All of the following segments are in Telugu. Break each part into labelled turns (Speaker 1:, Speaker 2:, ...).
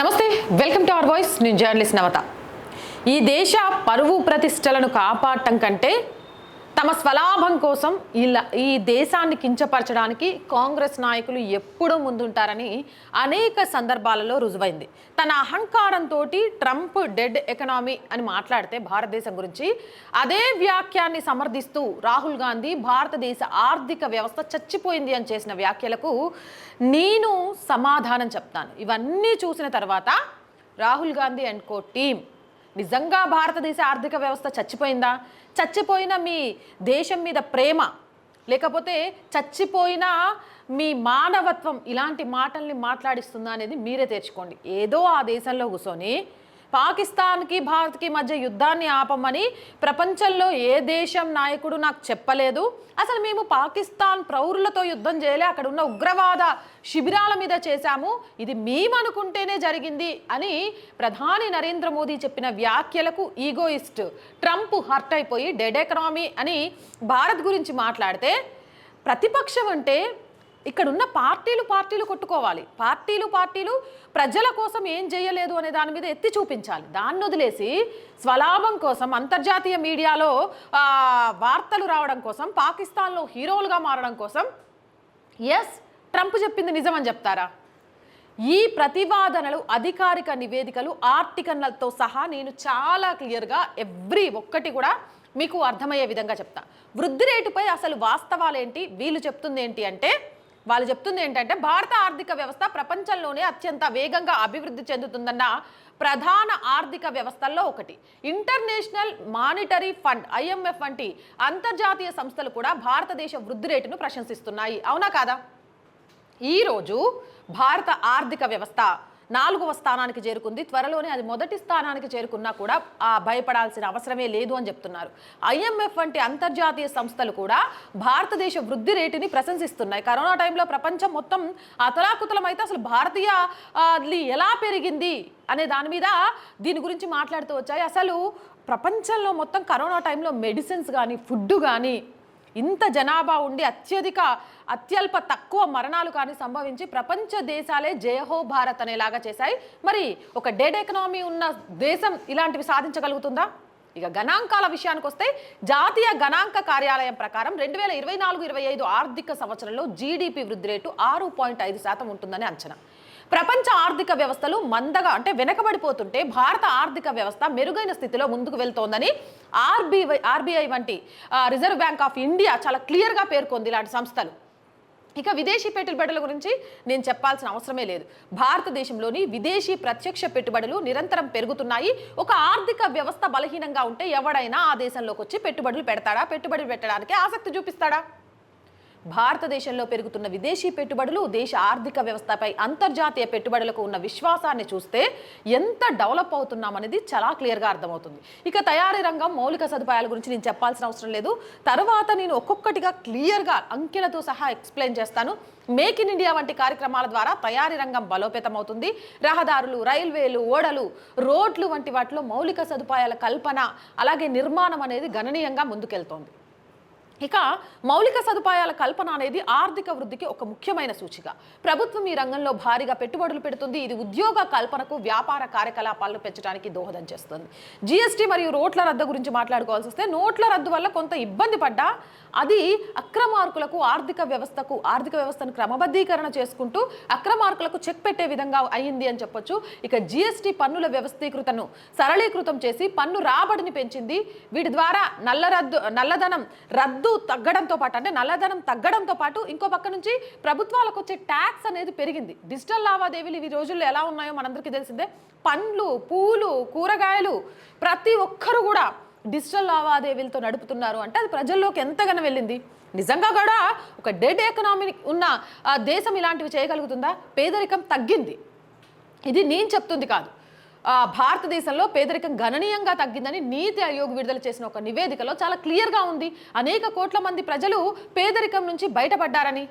Speaker 1: నమస్తే వెల్కమ్ టు అవర్ వాయిస్. నేను జర్నలిస్ట్ నవత. ఈ దేశ పరువు ప్రతిష్టలను కాపాడటం కంటే తమ స్వలాభం కోసం ఇలా ఈ దేశాన్ని కించపరచడానికి కాంగ్రెస్ నాయకులు ఎప్పుడూ ముందుంటారని అనేక సందర్భాలలో రుజువైంది. తన అహంకారంతో ట్రంప్ డెడ్ ఎకనామీ అని మాట్లాడితే భారతదేశం గురించి అదే వ్యాఖ్యాన్ని సమర్థిస్తూ రాహుల్ గాంధీ భారతదేశ ఆర్థిక వ్యవస్థ చచ్చిపోయింది అని చేసిన వ్యాఖ్యలకు నేను సమాధానం చెప్తాను. ఇవన్నీ చూసిన తర్వాత Rahul Gandhi and co team నిజంగా భారతదేశ ఆర్థిక వ్యవస్థ చచ్చిపోయిందా? చచ్చిపోయిన మీ దేశం మీద ప్రేమ లేకపోతే చచ్చిపోయిన మీ మానవత్వం ఇలాంటి మాటల్ని మాట్లాడిస్తుందా అనేది మీరే తెచ్చుకోండి ఏదో ఆ దేశంలో కూర్చొని పాకిస్తాన్కి భారత్కి మధ్య యుద్ధాన్ని ఆపమని ప్రపంచంలో ఏ దేశం నాయకుడు నాకు చెప్పలేదు. అసలు మేము పాకిస్తాన్ ప్రౌరులతో యుద్ధం చేయలే అక్కడ ఉన్న ఉగ్రవాద శిబిరాల మీద చేశాము. ఇది మేమనుకుంటేనే జరిగింది అని ప్రధాని నరేంద్ర మోదీ చెప్పిన వ్యాఖ్యలకు ఈగోయిస్ట్. ట్రంప్ హర్ట్ అయిపోయి డెడ్ ఎకనామీ అని భారత్ గురించి మాట్లాడితే ప్రతిపక్షం అంటే ఇక్కడ ఉన్న పార్టీలు పార్టీలు కొట్టుకోవాలి. పార్టీలు పార్టీలు ప్రజల కోసం ఏం చేయలేదు అనే దాని మీద ఎత్తి చూపించాలి. దాన్ని వదిలేసి స్వలాభం కోసం అంతర్జాతీయ మీడియాలో వార్తలు రావడం కోసం పాకిస్తాన్లో హీరోలుగా మారడం కోసం ఎస్ ట్రంప్ చెప్పింది నిజమని చెప్తారా? ఈ ప్రతివాదనలు అధికారిక నివేదికలు ఆర్టికల్తో సహా నేను చాలా క్లియర్గా ఎవ్రీ ఒక్కటి కూడా మీకు అర్థమయ్యే విధంగా చెప్తా. వృద్ధి రేటుపై అసలు వాస్తవాలేంటి? వీళ్ళు చెప్తుంది ఏంటి అంటే వాళ్ళు చెప్తుంది ఏంటంటే భారత ఆర్థిక వ్యవస్థ ప్రపంచంలోనే అత్యంత వేగంగా అభివృద్ధి చెందుతుందన్న ప్రధాన ఆర్థిక వ్యవస్థల్లో ఒకటి. ఇంటర్నేషనల్ మానిటరీ ఫండ్ ఐఎంఎఫ్ వంటి అంతర్జాతీయ సంస్థలు కూడా భారతదేశ వృద్ధి రేటును ప్రశంసిస్తున్నాయి. అవునా కాదా? ఈరోజు భారత ఆర్థిక వ్యవస్థ నాలుగవ స్థానానికి చేరుకుంది. త్వరలోనే అది మొదటి స్థానానికి చేరుకున్నా కూడా ఆ భయపడాల్సిన అవసరమే లేదు అని చెప్తున్నారు. ఐఎంఎఫ్ వంటి అంతర్జాతీయ సంస్థలు కూడా భారతదేశ వృద్ధి రేటుని ప్రశంసిస్తున్నాయి. కరోనా టైంలో ప్రపంచం మొత్తం అతలాకుతలమైతే అసలు భారతీయ ది ఎలా పెరిగింది అనే దాని మీద దీని గురించి మాట్లాడుతూ వచ్చాయి. అసలు ప్రపంచంలో మొత్తం కరోనా టైంలో మెడిసిన్స్ కానీ ఫుడ్ కానీ ఇంత జనాభా ఉండి అత్యధిక అత్యల్ప తక్కువ మరణాలు కానీ సంభవించి ప్రపంచ దేశాలే జయహో భారత్ అనేలాగా చేశాయి. మరి ఒక డెడ్ ఎకనామీ ఉన్న దేశం ఇలాంటివి సాధించగలుగుతుందా? ఇక గణాంకాల విషయానికి వస్తే జాతీయ గణాంక కార్యాలయం ప్రకారం రెండు వేల ఇరవై నాలుగు ఇరవై ఐదు ఆర్థిక సంవత్సరంలో జీడిపి వృద్ధి రేటు ఆరు పాయింట్ ఐదు శాతం ఉంటుందని అంచనా. ప్రపంచ ఆర్థిక వ్యవస్థలు మందగా అంటే వెనకబడిపోతుంటే భారత ఆర్థిక వ్యవస్థ మెరుగైన స్థితిలో ముందుకు వెళ్తోందని ఆర్బీఐ ఆర్బీఐ వంటి రిజర్వ్ బ్యాంక్ ఆఫ్ ఇండియా చాలా క్లియర్గా పేర్కొంది ఇలాంటి సంస్థలు. ఇక విదేశీ పెట్టుబడుల గురించి నేను చెప్పాల్సిన అవసరమే లేదు. భారతదేశంలోని విదేశీ ప్రత్యక్ష పెట్టుబడులు నిరంతరం పెరుగుతున్నాయి. ఒక ఆర్థిక వ్యవస్థ బలహీనంగా ఉంటే ఎవడైనా ఆ దేశంలోకి వచ్చి పెట్టుబడులు పెడతాడా? పెట్టుబడులు పెట్టడానికి ఆసక్తి చూపిస్తాడా? భారతదేశంలో పెరుగుతున్న విదేశీ పెట్టుబడులు దేశ ఆర్థిక వ్యవస్థపై అంతర్జాతీయ పెట్టుబడులకు ఉన్న విశ్వాసాన్ని చూస్తే ఎంత డెవలప్ అవుతున్నామనేది చాలా క్లియర్గా అర్థమవుతుంది. ఇక తయారీ రంగం మౌలిక సదుపాయాల గురించి నేను చెప్పాల్సిన అవసరం లేదు. తర్వాత నేను ఒక్కొక్కటిగా క్లియర్గా అంకెలతో సహా ఎక్స్ప్లెయిన్ చేస్తాను. మేక్ ఇన్ ఇండియా వంటి కార్యక్రమాల ద్వారా తయారీ రంగం బలోపేతమవుతుంది. రహదారులు రైల్వేలు ఓడలు రోడ్లు వంటి వాటిలో మౌలిక సదుపాయాల కల్పన అలాగే నిర్మాణం అనేది గణనీయంగా ముందుకెళ్తోంది. ఇక మౌలిక సదుపాయాల కల్పన అనేది ఆర్థిక వృద్ధికి ఒక ముఖ్యమైన సూచిక. ప్రభుత్వం ఈ రంగంలో భారీగా పెట్టుబడులు పెడుతుంది. ఇది ఉద్యోగ కల్పనకు వ్యాపార కార్యకలాపాలను పెంచడానికి దోహదం చేస్తుంది. జీఎస్టీ మరియు రోడ్ల రద్దు గురించి మాట్లాడుకోవాల్సి వస్తే నోట్ల రద్దు వల్ల కొంత ఇబ్బంది పడ్డా అది అక్రమార్కులకు ఆర్థిక వ్యవస్థకు ఆర్థిక వ్యవస్థను క్రమబద్ధీకరణ చేసుకుంటూ అక్రమార్కులకు చెక్ పెట్టే విధంగా అయ్యింది అని చెప్పొచ్చు. ఇక జీఎస్టీ పన్నుల వ్యవస్థీకృతను సరళీకృతం చేసి పన్ను రాబడిని పెంచింది. వీటి ద్వారా నల్ల రద్దు నల్లధనం రద్దు తగ్గడంతో పాటు అంటే నల్లధనం తగ్గడంతో పాటు ఇంకో పక్క నుంచి ప్రభుత్వాలకు వచ్చే ట్యాక్స్ అనేది పెరిగింది. డిజిటల్ లావాదేవీలు ఈ రోజుల్లో ఎలా ఉన్నాయో మనందరికీ తెలిసిందే. పండ్లు పూలు కూరగాయలు ప్రతి ఒక్కరు కూడా డిజిటల్ లావాదేవీలతో నడుపుతున్నారు. అంటే అది ప్రజల్లోకి ఎంతగానో వెళ్ళింది. నిజంగా కూడా ఒక డెడ్ ఎకనామీ ఉన్న దేశం ఇలాంటివి చేయగలుగుతుందా? పేదరికం తగ్గింది. ఇది నేను చెప్తుంది కాదు. భారతదేశంలో పేదరికం గణనీయంగా తగ్గిందని నీతి ఆయోగ్ విడుదల చేసిన ఒక నివేదికలో చాలా క్లియర్గా ఉంది. అనేక కోట్ల మంది ప్రజలు పేదరికం నుంచి బయటపడ్డారని.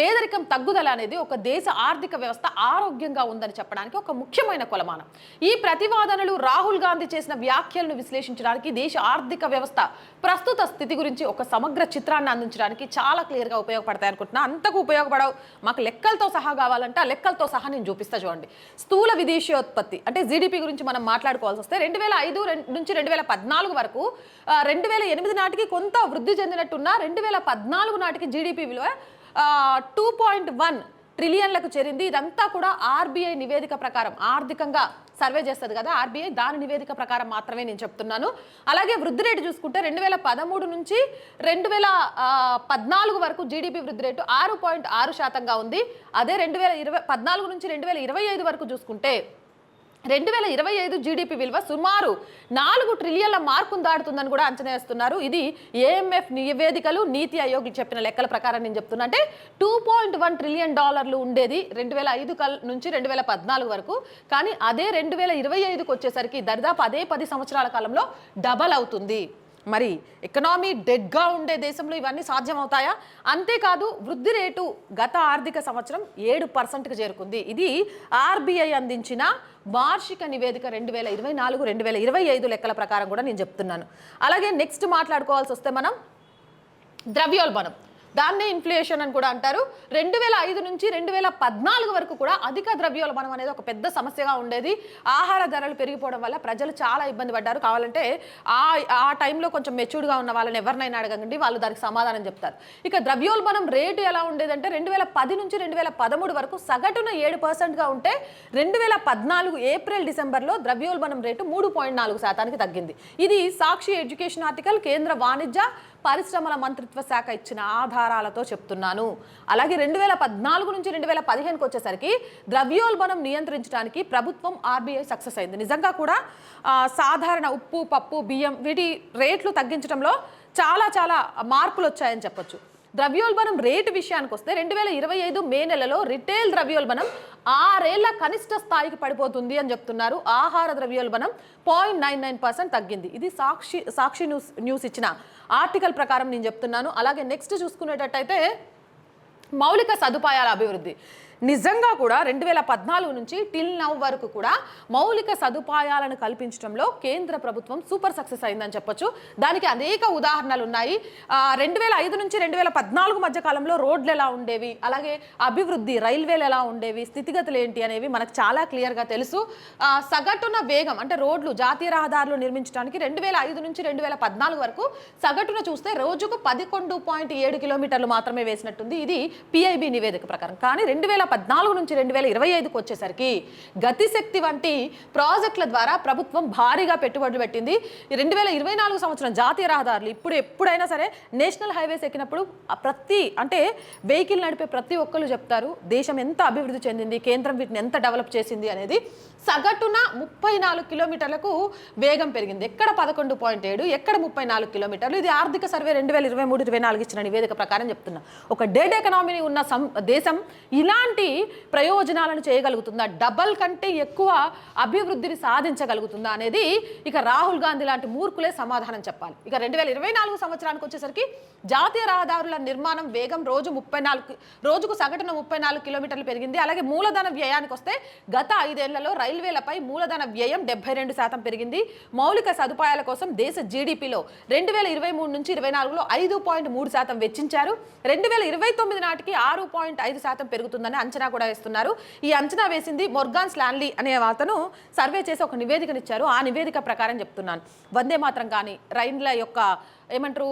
Speaker 1: పేదరికం తగ్గుదల అనేది ఒక దేశ ఆర్థిక వ్యవస్థ ఆరోగ్యంగా ఉందని చెప్పడానికి ఒక ముఖ్యమైన కొలమానం. ఈ ప్రతివాదనలు రాహుల్ గాంధీ చేసిన వ్యాఖ్యలను విశ్లేషించడానికి దేశ ఆర్థిక వ్యవస్థ ప్రస్తుత స్థితి గురించి ఒక సమగ్ర చిత్రాన్ని అందించడానికి చాలా క్లియర్గా ఉపయోగపడతాయి అనుకుంటున్నా. అంతకు ఉపయోగపడవు. మాకు లెక్కలతో సహా కావాలంటే ఆ లెక్కలతో సహా నేను చూపిస్తా చూడండి. స్థూల విదేశీయోత్పత్తి అంటే జీడిపి గురించి మనం మాట్లాడుకోవాల్సి వస్తే రెండు వేల ఐదు నుంచి రెండు వేల పద్నాలుగు వరకు రెండు వేల ఎనిమిది నాటికి కొంత వృద్ధి చెందినట్టున్న రెండు వేల పద్నాలుగు నాటికి జీడిపి విలువ టూ పాయింట్ వన్ ట్రిలియన్లకు చేరింది. ఇదంతా కూడా ఆర్బీఐ నివేదిక ప్రకారం ఆర్థికంగా సర్వే చేస్తుంది కదా ఆర్బీఐ దాని నివేదిక ప్రకారం మాత్రమే నేను చెప్తున్నాను. అలాగే వృద్ధి రేటు చూసుకుంటే రెండు వేల పదమూడు నుంచి రెండు వేల పద్నాలుగు వరకు జీడిపి వృద్ధి రేటు ఆరు పాయింట్ ఆరు శాతంగా ఉంది. అదే రెండు వేల ఇరవై పద్నాలుగు నుంచి రెండు వేల ఇరవై ఐదు వరకు చూసుకుంటే రెండు వేల ఇరవై ఐదు జీడిపి విలువ సుమారు నాలుగు ట్రిలియన్ల మార్కును దాటుతుందని కూడా అంచనా వేస్తున్నారు. ఇది ఏఎంఎఫ్ నివేదికలు నీతి ఆయోగ్ చెప్పిన లెక్కల ప్రకారం నేను చెప్తున్నా. అంటే టూ పాయింట్ వన్ ట్రిలియన్ డాలర్లు ఉండేది రెండు వేల ఐదు కల్ నుంచి రెండు వేల పద్నాలుగు వరకు. కానీ అదే రెండు వేల ఇరవై ఐదుకి వచ్చేసరికి దరిదాపు అదే పది సంవత్సరాల కాలంలో డబల్ అవుతుంది. మరి ఎకనామీ డెడ్గా ఉండే దేశంలో ఇవన్నీ సాధ్యమవుతాయా? అంతేకాదు వృద్ధి రేటు గత ఆర్థిక సంవత్సరం ఏడు పర్సెంట్కి చేరుకుంది. ఇది ఆర్బీఐ అందించిన వార్షిక నివేదిక రెండు వేల ఇరవై నాలుగు రెండు వేల ఇరవై ఐదు లెక్కల ప్రకారం కూడా నేను చెప్తున్నాను. అలాగే నెక్స్ట్ మాట్లాడుకోవాల్సి వస్తే మనం ద్రవ్యోల్బణం. దాన్నే ఇన్ఫ్లేషన్ అని కూడా అంటారు. రెండు వేల ఐదు నుంచి రెండు వేల పద్నాలుగు వరకు కూడా అధిక ద్రవ్యోల్బణం అనేది ఒక పెద్ద సమస్యగా ఉండేది. ఆహార ధరలు పెరిగిపోవడం వల్ల ప్రజలు చాలా ఇబ్బంది పడ్డారు. కావాలంటే ఆ ఆ టైంలో కొంచెం మెచ్యూర్డ్గా ఉన్న వాళ్ళని ఎవరినైనా అడగండి వాళ్ళు దానికి సమాధానం చెప్తారు. ఇక ద్రవ్యోల్బణం రేటు ఎలా ఉండేదంటే రెండు వేల పది నుంచి రెండు వేల పదమూడు వరకు సగటున ఏడు పర్సెంట్గా ఉంటే రెండు వేల పద్నాలుగు ఏప్రిల్ డిసెంబర్లో ద్రవ్యోల్బణం రేటు మూడు పాయింట్ నాలుగు శాతానికి తగ్గింది. ఇది సాక్షి ఎడ్యుకేషన్ ఆర్టికల్ కేంద్ర వాణిజ్య పరిశ్రమల మంత్రిత్వ శాఖ ఇచ్చిన ఆధారాలతో చెప్తున్నాను. అలాగే రెండు వేల పద్నాలుగు నుంచి రెండు వేల పదిహేనుకి వచ్చేసరికి ద్రవ్యోల్బణం నియంత్రించడానికి ప్రభుత్వం ఆర్బీఐ సక్సెస్ అయింది. నిజంగా కూడా సాధారణ ఉప్పు పప్పు బియ్యం వీటి రేట్లు తగ్గించడంలో చాలా చాలా మార్పులు వచ్చాయని చెప్పొచ్చు. ద్రవ్యోల్బణం రేటు విషయానికి వస్తే రెండు వేల ఇరవై ఐదు మే నెలలో రిటైల్ ద్రవ్యోల్బణం ఆరేళ్ళ కనిష్ట స్థాయికి పడిపోతుంది అని చెప్తున్నారు. ఆహార ద్రవ్యోల్బణం పాయింట్ నైన్ నైన్ పర్సెంట్ తగ్గింది. ఇది సాక్షి సాక్షి న్యూస్ న్యూస్ ఇచ్చిన ఆర్టికల్ ప్రకారం నేను చెప్తున్నాను. అలాగే నెక్స్ట్ చూసుకునేటట్టయితే మౌలిక సదుపాయాల అభివృద్ధి. నిజంగా కూడా రెండు వేల పద్నాలుగు నుంచి టిల్ నవ్ వరకు కూడా మౌలిక సదుపాయాలను కల్పించడంలో కేంద్ర ప్రభుత్వం సూపర్ సక్సెస్ అయిందని చెప్పొచ్చు. దానికి అనేక ఉదాహరణలు ఉన్నాయి. రెండు వేల ఐదు నుంచి రెండు వేల పద్నాలుగు మధ్య కాలంలో రోడ్లు ఎలా ఉండేవి? అలాగే అభివృద్ధి రైల్వేలు ఎలా ఉండేవి? స్థితిగతులు ఏంటి అనేవి మనకు చాలా క్లియర్గా తెలుసు. సగటున వేగం అంటే రోడ్లు జాతీయ రహదారులు నిర్మించడానికి రెండు వేల ఐదు నుంచి రెండు వేల పద్నాలుగు వరకు సగటున చూస్తే రోజుకు పదకొండు పాయింట్ ఏడు కిలోమీటర్లు మాత్రమే వేసినట్టుంది. ఇది పిఐబి నివేదిక ప్రకారం. కానీ రెండు వేల పద్నాలుగు నుంచి రెండు వేల ఇరవై ఐదుకు వచ్చేసరికి గతిశక్తి వంటి ప్రాజెక్టుల ద్వారా ప్రభుత్వం భారీగా పెట్టుబడులు పెట్టింది. రెండు వేల ఇరవై నాలుగు సంవత్సరం జాతీయ రహదారులు ఇప్పుడు ఎప్పుడైనా సరే నేషనల్ హైవేస్ ఎక్కినప్పుడు ప్రతి అంటే వెహికల్ నడిపే ప్రతి ఒక్కరు చెప్తారు దేశం ఎంత అభివృద్ధి చెందింది కేంద్రం వీటిని ఎంత డెవలప్ చేసింది అనేది. సగటున ముప్పై నాలుగు కిలోమీటర్లకు వేగం పెరిగింది. ఎక్కడ పదకొండు పాయింట్ ఏడు ఎక్కడ ముప్పై నాలుగు కిలోమీటర్లు? ఇది ఆర్థిక సర్వే రెండు వేల ఇరవై మూడు ఇరవై నాలుగు ఇచ్చిన నివేదిక ప్రకారం చెప్తున్నా. ఒక డెడ్ ఎకనామీని ఉన్న సం దేశం ఇలాంటి ప్రయోజనాలను చేయగలుగుతుందా? డబల్ కంటే ఎక్కువ అభివృద్ధిని సాధించగలుగుతుందా అనేది ఇక రాహుల్ గాంధీ లాంటి మూర్ఖులే సమాధానం చెప్పాలి. ఇక రెండు వేల ఇరవై నాలుగు సంవత్సరానికి వచ్చేసరికి జాతీయ రహదారుల నిర్మాణం వేగం రోజు ముప్పై నాలుగు రోజుకు సగటున ముప్పై నాలుగు కిలోమీటర్లు పెరిగింది. అలాగే మూలధన వ్యయానికి వస్తే గత ఐదేళ్ళలో రైల్వేలపై మూలధన వ్యయం డెబ్బై రెండు శాతం పెరిగింది. మౌలిక సదుపాయాల కోసం దేశ జీడిపిలో రెండు వేల ఇరవై మూడు నుంచి ఇరవై నాలుగులో ఐదు పాయింట్ మూడు శాతం వెచ్చించారు. రెండు వేల ఇరవై తొమ్మిది నాటికి ఆరు పాయింట్ ఐదు శాతం పెరుగుతుందని అంచనా కూడా వేస్తున్నారు. ఈ అంచనా వేసింది మొర్గాన్ స్లాన్లీ అనే అతను సర్వే చేసి ఒక నివేదికనిచ్చారు. ఆ నివేదిక ప్రకారం చెప్తున్నాను. వందే మాత్రం కానీ రైళ్ళ యొక్క ఏమంటారు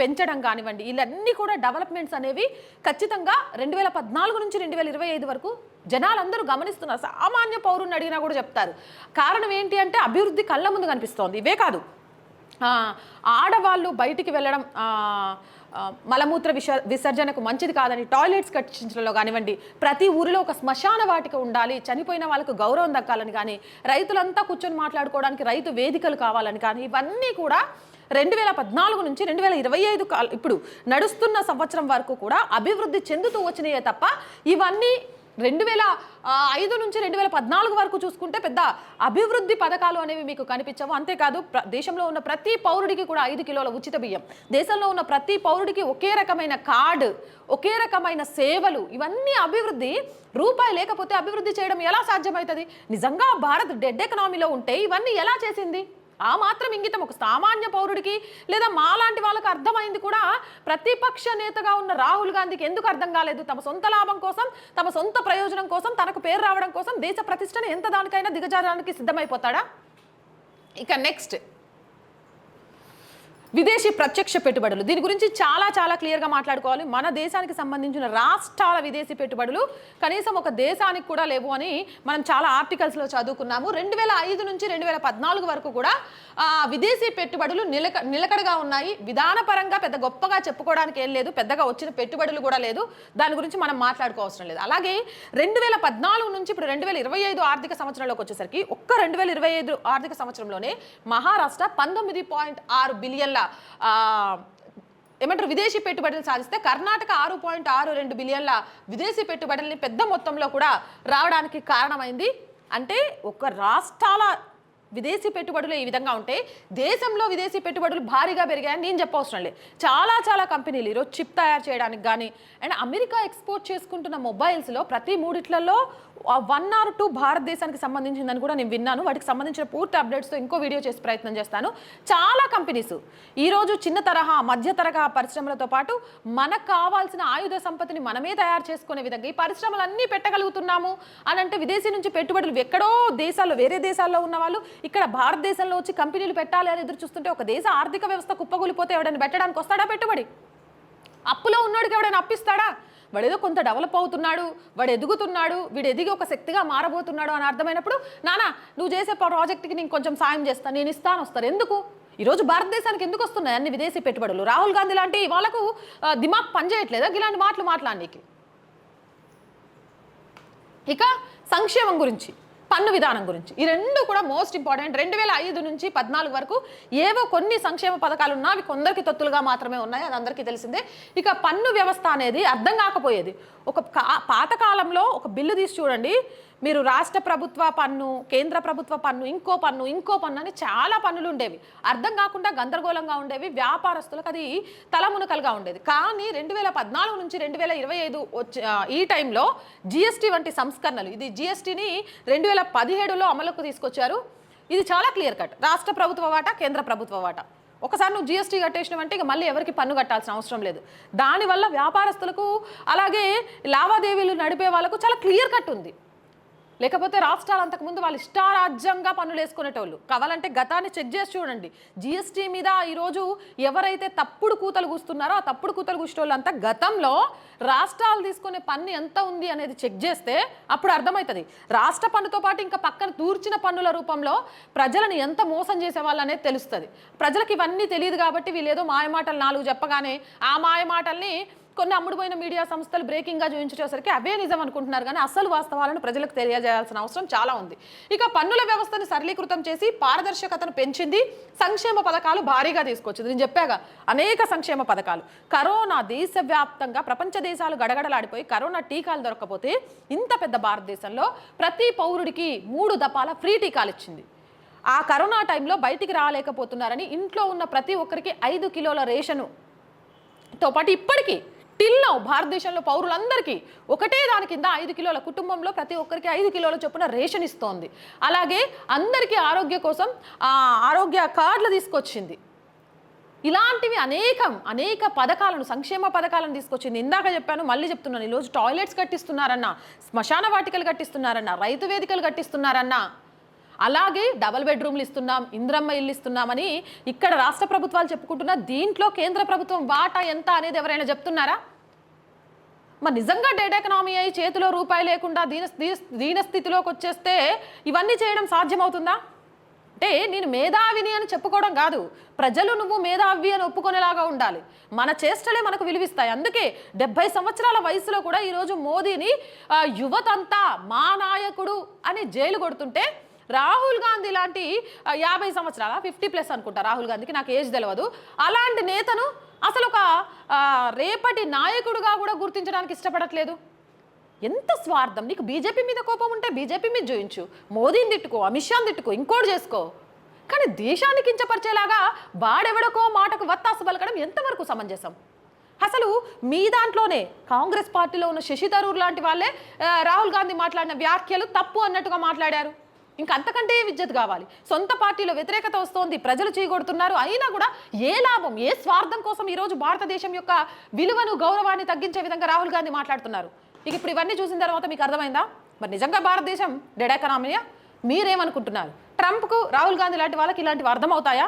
Speaker 1: పెంచడం కానివ్వండి ఇవన్నీ కూడా డెవలప్మెంట్స్ అనేవి ఖచ్చితంగా రెండు వేల పద్నాలుగు నుంచి రెండు వేల ఇరవై ఐదు వరకు జనాలందరూ గమనిస్తున్నారు సామాన్య పౌరుని అడిగినా కూడా చెప్తారు. కారణం ఏంటి అంటే అభివృద్ధి కళ్ళ ముందు కనిపిస్తోంది. ఇవే కాదు. ఆడవాళ్ళు బయటికి వెళ్ళడం మలమూత్ర విస విసర్జనకు మంచిది కాదని టాయిలెట్స్ కట్టించడంలో కానివ్వండి ప్రతి ఊరిలో ఒక శ్మశాన వాటిక ఉండాలి చనిపోయిన వాళ్ళకు గౌరవం దక్కాలని కానీ రైతులంతా కూర్చొని మాట్లాడుకోవడానికి రైతు వేదికలు కావాలని కానీ ఇవన్నీ కూడా రెండు వేల పద్నాలుగు నుంచి రెండు వేల ఇరవై ఐదు కాల ఇప్పుడు నడుస్తున్న సంవత్సరం వరకు కూడా అభివృద్ధి చెందుతూ వచ్చినాయే తప్ప ఇవన్నీ రెండు వేల ఐదు నుంచి రెండు వేల పద్నాలుగు వరకు చూసుకుంటే పెద్ద అభివృద్ధి పథకాలు అనేవి మీకు కనిపించవు. అంతేకాదు ప్ర- దేశంలో ఉన్న ప్రతి పౌరుడికి కూడా ఐదు కిలోల ఉచిత బియ్యం దేశంలో ఉన్న ప్రతి పౌరుడికి ఒకే రకమైన కార్డు ఒకే రకమైన సేవలు ఇవన్నీ అభివృద్ధి రూపాయి లేకపోతే అభివృద్ధి చేయడం ఎలా సాధ్యమవుతుంది? నిజంగా భారత్ డెడ్ ఎకనామీలో ఉంటే ఇవన్నీ ఎలా చేసింది? ఆ మాత్రం ఇంగితం ఒక సామాన్య పౌరుడికి లేదా మాలాంటి వాళ్ళకి అర్థమైంది కూడా ప్రతిపక్ష నేతగా ఉన్న రాహుల్ గాంధీకి ఎందుకు అర్థం కాలేదు? తమ సొంత లాభం కోసం తమ సొంత ప్రయోజనం కోసం తనకు పేరు రావడం కోసం దేశ ప్రతిష్టను ఎంత దానికైనా దిగజారడానికి సిద్ధమైపోతాడా? ఇక నెక్స్ట్ విదేశీ ప్రత్యక్ష పెట్టుబడులు. దీని గురించి చాలా చాలా క్లియర్గా మాట్లాడుకోవాలి. మన దేశానికి సంబంధించిన రాష్ట్రాల విదేశీ పెట్టుబడులు కనీసం ఒక దేశానికి కూడా లేవు అని మనం చాలా ఆర్టికల్స్లో చదువుకున్నాము. రెండు వేల ఐదు నుంచి రెండు వేల పద్నాలుగు వరకు కూడా విదేశీ పెట్టుబడులు నిలక నిలకడగా ఉన్నాయి. విధానపరంగా పెద్ద గొప్పగా చెప్పుకోవడానికి ఏం లేదు. పెద్దగా వచ్చిన పెట్టుబడులు కూడా లేదు. దాని గురించి మనం మాట్లాడుకోవసరం లేదు. అలాగే రెండు వేల పద్నాలుగు నుంచి ఇప్పుడు రెండు వేల ఇరవై ఐదు ఆర్థిక సంవత్సరంలోకి వచ్చేసరికి ఒక్క రెండు వేల ఇరవై ఐదు ఆర్థిక సంవత్సరంలోనే మహారాష్ట్ర పంతొమ్మిది పాయింట్ ఆరు బిలియన్ల ఏమంటారు విదేశీ పెట్టుబడులు సాధిస్తే కర్ణాటక ఆరు పాయింట్ ఆరు రెండు బిలియన్ల విదేశీ పెట్టుబడుల్ని పెద్ద మొత్తంలో కూడా రావడానికి కారణమైంది. అంటే ఒక రాష్ట్రాల విదేశీ పెట్టుబడులు ఈ విధంగా ఉంటే దేశంలో విదేశీ పెట్టుబడులు భారీగా పెరిగాయని నేను చెప్పవసరం లేదు. చాలా చాలా కంపెనీలు ఈరోజు చిప్ తయారు చేయడానికి కానీ అండ్ అమెరికా ఎక్స్పోర్ట్ చేసుకుంటున్న మొబైల్స్లో ప్రతి మూడిట్లలో వన్ ఆర్ టూ భారతదేశానికి సంబంధించిందని కూడా నేను విన్నాను. వాటికి సంబంధించిన పూర్తి అప్డేట్స్తో ఇంకో వీడియో చేసి ప్రయత్నం చేస్తాను. చాలా కంపెనీస్ ఈరోజు చిన్న తరహా మధ్య తరహా పరిశ్రమలతో పాటు మనకు కావాల్సిన ఆయుధ సంపత్తిని మనమే తయారు చేసుకునే విధంగా ఈ పరిశ్రమలన్నీ పెట్టగలుగుతున్నాము అని అంటే విదేశీ నుంచి పెట్టుబడులు ఎక్కడో దేశాల్లో వేరే దేశాల్లో ఉన్న వాళ్ళు ఇక్కడ భారతదేశంలో వచ్చి కంపెనీలు పెట్టాలి అని ఎదురు చూస్తుంటే ఒక దేశ ఆర్థిక వ్యవస్థ కుప్పగూలిపోతే ఎవడైనా పెట్టడానికి వస్తాడా పెట్టుబడి? అప్పులో ఉన్నోడికి ఎవడైనా అప్పిస్తాడా? వాడు ఏదో కొంత డెవలప్ అవుతున్నాడు వాడు ఎదుగుతున్నాడు వీడు ఎదిగి ఒక శక్తిగా మారబోతున్నాడు అని అర్థమైనప్పుడు నానా నువ్వు చేసే ప్రాజెక్ట్కి నేను కొంచెం సాయం చేస్తాను నేను ఇస్తాను వస్తారు ఎందుకు? ఈరోజు భారతదేశానికి ఎందుకు వస్తున్నాయి అన్ని విదేశీ పెట్టుబడులు? రాహుల్ గాంధీ లాంటి వాళ్ళకు దిమాగ్ పనిచేయట్లేదా ఇలాంటి మాటలు మాట్లాడడానికి ఇక సంక్షేమం గురించి. పన్ను విధానం గురించి. ఈ రెండు కూడా మోస్ట్ ఇంపార్టెంట్ రెండు వేల ఐదు నుంచి పద్నాలుగు వరకు ఏవో కొన్ని సంక్షేమ పథకాలు ఉన్నా అవి కొందరికి తొత్తులుగా మాత్రమే ఉన్నాయి. అది అందరికీ తెలిసిందే. ఇక పన్ను వ్యవస్థ అనేది అర్థం కాకపోయేది. ఒక పాతకాలంలో ఒక బిల్లు తీసి చూడండి. మీరు రాష్ట్ర ప్రభుత్వ పన్ను కేంద్ర ప్రభుత్వ పన్ను ఇంకో పన్ను ఇంకో పన్ను అని చాలా పన్నులు ఉండేవి. అర్థం కాకుండా గందరగోళంగా ఉండేవి వ్యాపారస్తులకు అది తలమునకలుగా ఉండేది. కానీ రెండు వేల పద్నాలుగు నుంచి రెండు వేల ఇరవై ఐదు వచ్చే ఈ టైంలో జిఎస్టీ వంటి సంస్కరణలు ఇది జిఎస్టీని రెండు వేల పదిహేడులో అమలుకు తీసుకొచ్చారు. ఇది చాలా క్లియర్ కట్. రాష్ట్ర ప్రభుత్వ వాటా కేంద్ర ప్రభుత్వ వాటా. ఒకసారి నువ్వు జిఎస్టీ కట్టేసినావంటే ఇక మళ్ళీ ఎవరికి పన్ను కట్టాల్సిన అవసరం లేదు. దానివల్ల వ్యాపారస్తులకు అలాగే లావాదేవీలు నడిపే వాళ్ళకు చాలా క్లియర్ కట్ ఉంది. లేకపోతే రాష్ట్రాలు అంతకుముందు వాళ్ళు ఇష్టారాజ్యంగా పన్నులు వేసుకునేటోళ్ళు. కావాలంటే గతాన్ని చెక్ చేసి చూడండి. జిఎస్టీ మీద ఈరోజు ఎవరైతే తప్పుడు కూతలు కూస్తున్నారో ఆ తప్పుడు కూతలు కూసేటోళ్ళు గతంలో రాష్ట్రాలు తీసుకునే పన్ను ఎంత ఉంది అనేది చెక్ చేస్తే అప్పుడు అర్థమవుతుంది. రాష్ట్ర పన్నుతో పాటు ఇంకా పక్కన తూర్చిన పన్నుల రూపంలో ప్రజలను ఎంత మోసం చేసేవాళ్ళు అనేది తెలుస్తుంది. ప్రజలకు ఇవన్నీ తెలియదు కాబట్టి వీళ్ళేదో ఏదో మాయమాటలు నాలుగు చెప్పగానే ఆ మాయమాటల్ని కొన్ని అమ్ముడుపోయిన మీడియా సంస్థలు బ్రేకింగ్గా చూపించేసరికి అవే నిజం అనుకుంటున్నారు కానీ అసలు వాస్తవాలను ప్రజలకు తెలియజేయాల్సిన అవసరం చాలా ఉంది. ఇక పన్నుల వ్యవస్థను సరళీకృతం చేసి పారదర్శకతను పెంచింది సంక్షేమ పథకాలు భారీగా తీసుకొచ్చింది. నేను చెప్పాగా అనేక సంక్షేమ పథకాలు. కరోనా దేశవ్యాప్తంగా ప్రపంచ దేశాలు గడగడలాడిపోయి కరోనా టీకాలు దొరకకపోతే ఇంత పెద్ద భారతదేశంలో ప్రతి పౌరుడికి మూడు దపాల ఫ్రీ టీకాలు ఇచ్చింది. ఆ కరోనా టైంలో బయటికి రాలేకపోతున్నారని ఇంట్లో ఉన్న ప్రతి ఒక్కరికి ఐదు కిలోల రేషను. తో పాటు ఇప్పటికీ టిల్ నౌ భారతదేశంలో పౌరులందరికీ ఒకటే దాని కింద ఐదు కిలోల కుటుంబంలో ప్రతి ఒక్కరికి ఐదు కిలోల చొప్పున రేషన్ ఇస్తోంది. అలాగే అందరికీ ఆరోగ్య కోసం ఆ, ఆరోగ్య కార్డులు తీసుకొచ్చింది. ఇలాంటివి అనేకం అనేక పథకాలను సంక్షేమ పథకాలను తీసుకొచ్చింది. ఇందాక చెప్పాను మళ్ళీ చెప్తున్నాను. ఈరోజు టాయిలెట్స్ కట్టిస్తున్నారన్న శ్మశాన వాటికలు కట్టిస్తున్నారన్న రైతు వేదికలు కట్టిస్తున్నారన్న అలాగే డబల్ బెడ్రూమ్లు ఇస్తున్నాం ఇంద్రమ్మ ఇల్లు ఇస్తున్నామని ఇక్కడ రాష్ట్ర ప్రభుత్వాలు చెప్పుకుంటున్నా దీంట్లో కేంద్ర ప్రభుత్వం వాటా ఎంత అనేది ఎవరైనా చెప్తున్నారా? మరి నిజంగా డేట్ ఎకనామీ అయి చేతిలో రూపాయి లేకుండా దీన దీనస్థితిలోకి దీన స్థితిలోకి వచ్చేస్తే ఇవన్నీ చేయడం సాధ్యమవుతుందా? అంటే నేను మేధావిని అని చెప్పుకోవడం కాదు. ప్రజలు నువ్వు మేధావి అని ఒప్పుకునేలాగా ఉండాలి. మన చేష్టలే మనకు విలువిస్తాయి. అందుకే డెబ్బై సంవత్సరాల వయసులో కూడా ఈరోజు మోదీని యువతంతా మా నాయకుడు అని జైలు కొడుతుంటే రాహుల్ గాంధీ లాంటి యాభై సంవత్సరాల? ఫిఫ్టీ ప్లస్ అనుకుంటా రాహుల్ గాంధీకి. నాకు ఏజ్ తెలియదు అలాంటి నేతను అసలు ఒక రేపటి నాయకుడుగా కూడా గుర్తించడానికి ఇష్టపడట్లేదు. ఎంత స్వార్థం. నీకు బీజేపీ మీద కోపం ఉంటే బీజేపీ మీద జోయించు. మోదీని తిట్టుకో అమిత్ షాని తిట్టుకో ఇంకోటి చేసుకో. కానీ దేశాన్ని కించపరిచేలాగా వాడెవడకో మాటకు వత్తాసు పలకడం ఎంతవరకు సమంజసం? అసలు మీ దాంట్లోనే కాంగ్రెస్ పార్టీలో ఉన్న శశి థరూర్ లాంటి వాళ్ళే రాహుల్ గాంధీ మాట్లాడిన వ్యాఖ్యలు తప్పు అన్నట్టుగా మాట్లాడారు. ఇంకా అంతకంటే విద్యత్ కావాలి? సొంత పార్టీలో వ్యతిరేకత వస్తోంది ప్రజలు చీగొడుతున్నారు అయినా కూడా ఏ లాభం ఏ స్వార్థం కోసం ఈరోజు భారతదేశం యొక్క విలువను గౌరవాన్ని తగ్గించే విధంగా రాహుల్ గాంధీ మాట్లాడుతున్నారు? ఇక ఇప్పుడు ఇవన్నీ చూసిన తర్వాత మీకు అర్థమైందా? మరి నిజంగా భారతదేశం డెడ్ ఎకనామీయా? మీరేమనుకుంటున్నారు? ట్రంప్కు రాహుల్ గాంధీ లాంటి వాళ్ళకి ఇలాంటివి అర్థమవుతాయా?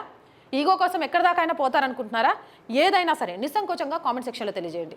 Speaker 1: ఈగో కోసం ఎక్కడి దాకా అయినా పోతారనుకుంటున్నారా? ఏదైనా సరే నిస్సంకోచంగా కామెంట్ సెక్షన్లో తెలియజేయండి.